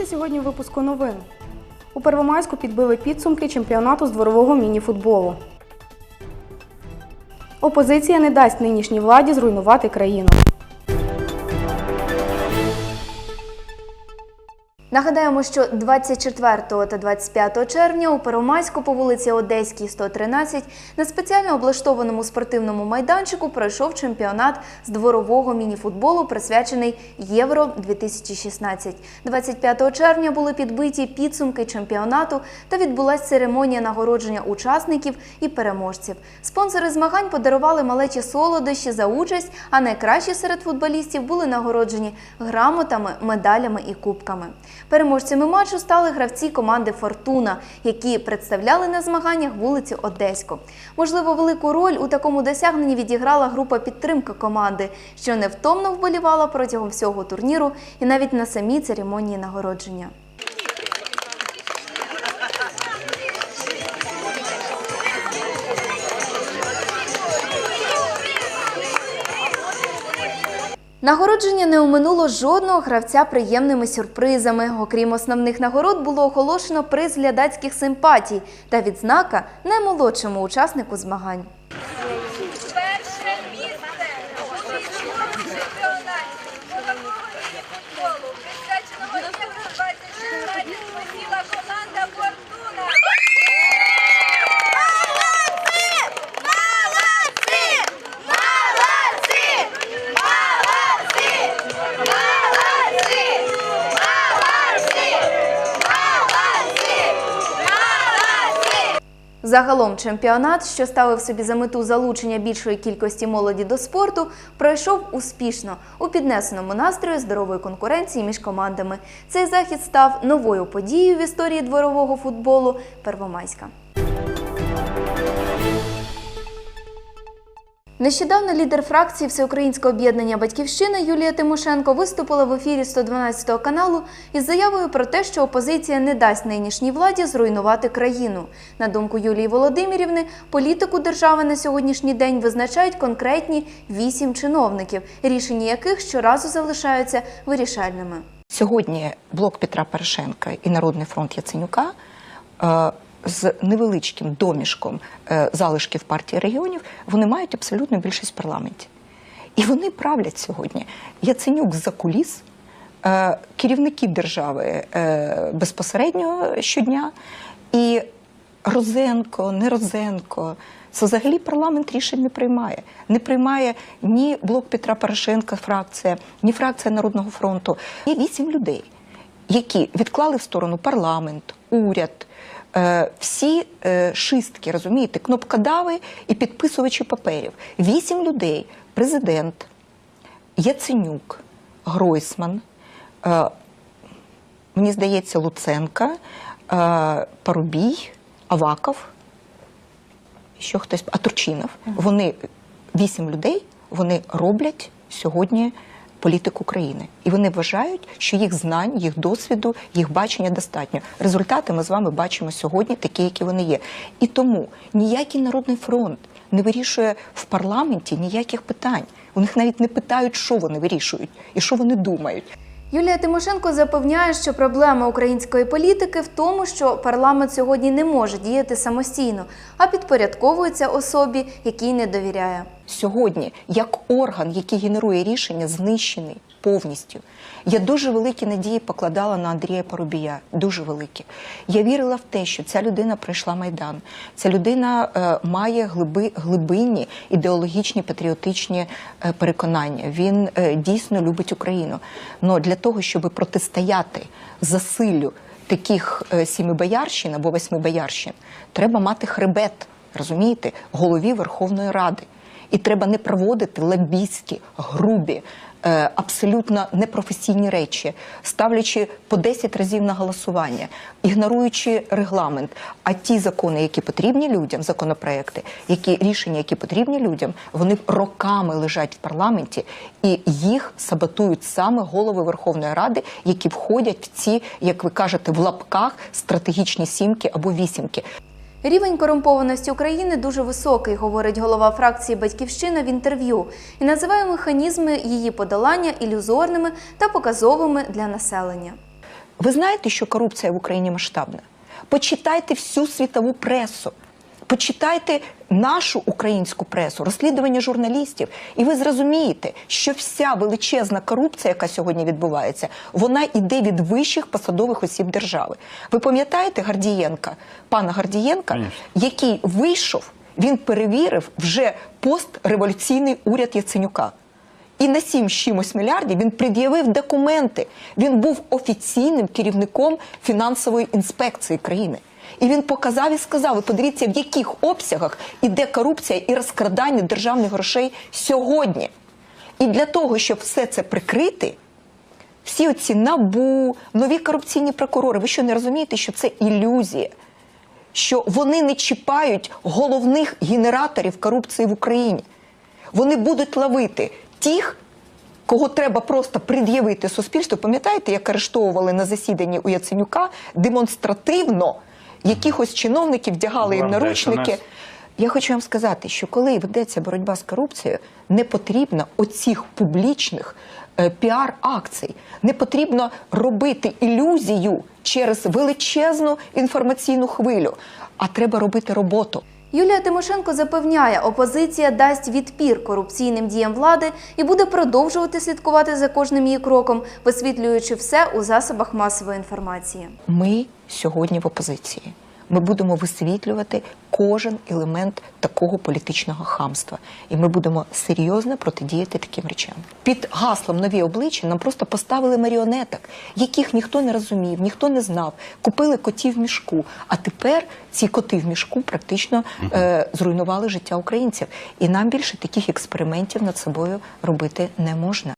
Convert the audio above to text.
Дивіться сьогодні випуску новин. У Первомайську підбили підсумки чемпіонату з дворового міні-футболу. Опозиція не дасть нинішній владі зруйнувати країну. Нагадаємо, що 24 та 25 червня у Первомайську по вулиці Одеській, 113 на спеціально облаштованому спортивному майданчику пройшов чемпіонат з дворового мініфутболу, присвячений Євро 2016. 25 червня були підбиті підсумки чемпіонату та відбулася церемонія нагородження учасників і переможців. Спонсори змагань подарували малечі солодощі за участь, а найкращі серед футболістів були нагороджені грамотами, медалями і кубками. Переможцями матчу стали гравці команди Фортуна, які представляли на змаганнях вулиці Одеську. Можливо, велику роль у такому досягненні відіграла група підтримки команди, що невтомно вболівала протягом всього турніру і навіть на самій церемонії нагородження. Нагородження не оминуло жодного гравця приємними сюрпризами. Окрім основних нагород, було оголошено приз глядацьких симпатій та відзнака наймолодшому учаснику змагань. Загалом чемпіонат, що ставив собі за мету залучення більшої кількості молоді до спорту, пройшов успішно у піднесеному настрою здорової конкуренції між командами. Цей захід став новою подією в історії дворового футболу Первомайська. Нещодавно лідер фракції Всеукраїнського об'єднання Батьківщина Юлія Тимошенко виступила в ефірі 112 каналу із заявою про те, що опозиція не дасть нинішній владі зруйнувати країну. На думку Юлії Володимирівни, політику держави на сьогоднішній день визначають конкретні вісім чиновників, рішення яких щоразу залишаються вирішальними. Сьогодні блок Петра Порошенка і Народний фронт Яценюка е, з невеличким домішком е, залишків партії регіонів вони мають абсолютну більшість в парламенті. І вони правлять сьогодні. Яценюк з-за куліс, е, керівники держави е, безпосередньо щодня, і Розенко, не Розенко. Це взагалі парламент рішень не приймає. Не приймає ні блок Петра Порошенка, фракція, ні фракція Народного фронту. Є вісім людей, які відклали в сторону парламент, уряд, всі е, шистки, розумієте, кнопкодави і підписувачі паперів. Вісім людей: президент, Яценюк, Гройсман, е, мені здається, Луценка, е, Парубій, Аваков, ще хтось, а Турчинов. Вони вісім людей, вони роблять сьогодні політику країни. І вони вважають, що їх знань, їх досвіду, їх бачення достатньо. Результати ми з вами бачимо сьогодні, такі, які вони є. І тому ніякий народний фронт не вирішує в парламенті ніяких питань. У них навіть не питають, що вони вирішують і що вони думають. Юлія Тимошенко запевняє, що проблема української політики в тому, що парламент сьогодні не може діяти самостійно, а підпорядковується особі, якій не довіряє. сьогодні як орган, який генерує рішення, знищений повністю. Я дуже великі надії покладала на Андрія Парубія. Дуже великі. Я вірила в те, що ця людина пройшла майдан. Ця людина е, має глиби, глибинні ідеологічні патріотичні е, переконання. Він е, дійсно любить Україну. Но для того, щоб протистояти засиллю таких е, сіми боярщин або восьми боярщин, треба мати хребет, розумієте, голові Верховної Ради. І треба не проводити лобістські, грубі, абсолютно непрофесійні речі, ставлячи по 10 разів на голосування, ігноруючи регламент. А ті закони, які потрібні людям, законопроекти, які рішення, які потрібні людям, вони роками лежать в парламенті, і їх саботують саме голови Верховної Ради, які входять в ці, як ви кажете, в лапках стратегічні сімки або вісімки. Рівень корумпованості України дуже високий, говорить голова фракції Батьківщина в інтерв'ю, і називає механізми її подолання ілюзорними та показовими для населення. Ви знаєте, що корупція в Україні масштабна? Почитайте всю світову пресу. Почитайте нашу українську пресу, розслідування журналістів, і ви зрозумієте, що вся величезна корупція, яка сьогодні відбувається, вона йде від вищих посадових осіб держави. Ви пам'ятаєте Гардієнка, пана Гардієнка, Конечно. який вийшов, він перевірив вже постреволюційний уряд Яценюка. І на 7 з чимось мільярдів він пред'явив документи. Він був офіційним керівником фінансової інспекції країни. І він показав і сказав: ви подивіться, в яких обсягах іде корупція і розкрадання державних грошей сьогодні. І для того, щоб все це прикрити, всі оці набу, нові корупційні прокурори, ви що не розумієте, що це ілюзія? Що вони не чіпають головних генераторів корупції в Україні. Вони будуть ловити тих, кого треба просто пред'явити суспільству. Пам'ятаєте, як арештовували на засіданні у Яценюка демонстративно якихось чиновників вдягали їм наручники. Я хочу вам сказати, що коли ведеться боротьба з корупцією, не потрібно оцих публічних е, піар-акцій, не потрібно робити ілюзію через величезну інформаційну хвилю, а треба робити роботу. Юлія Тимошенко запевняє, опозиція дасть відпір корупційним діям влади і буде продовжувати слідкувати за кожним її кроком, висвітлюючи все у засобах масової інформації. Ми сьогодні в опозиції. Ми будемо висвітлювати кожен елемент такого політичного хамства, і ми будемо серйозно протидіяти таким речам. Під гаслом нові обличчя нам просто поставили маріонеток, яких ніхто не розумів, ніхто не знав. Купили котів в мішку. А тепер ці коти в мішку практично е, зруйнували життя українців. І нам більше таких експериментів над собою робити не можна.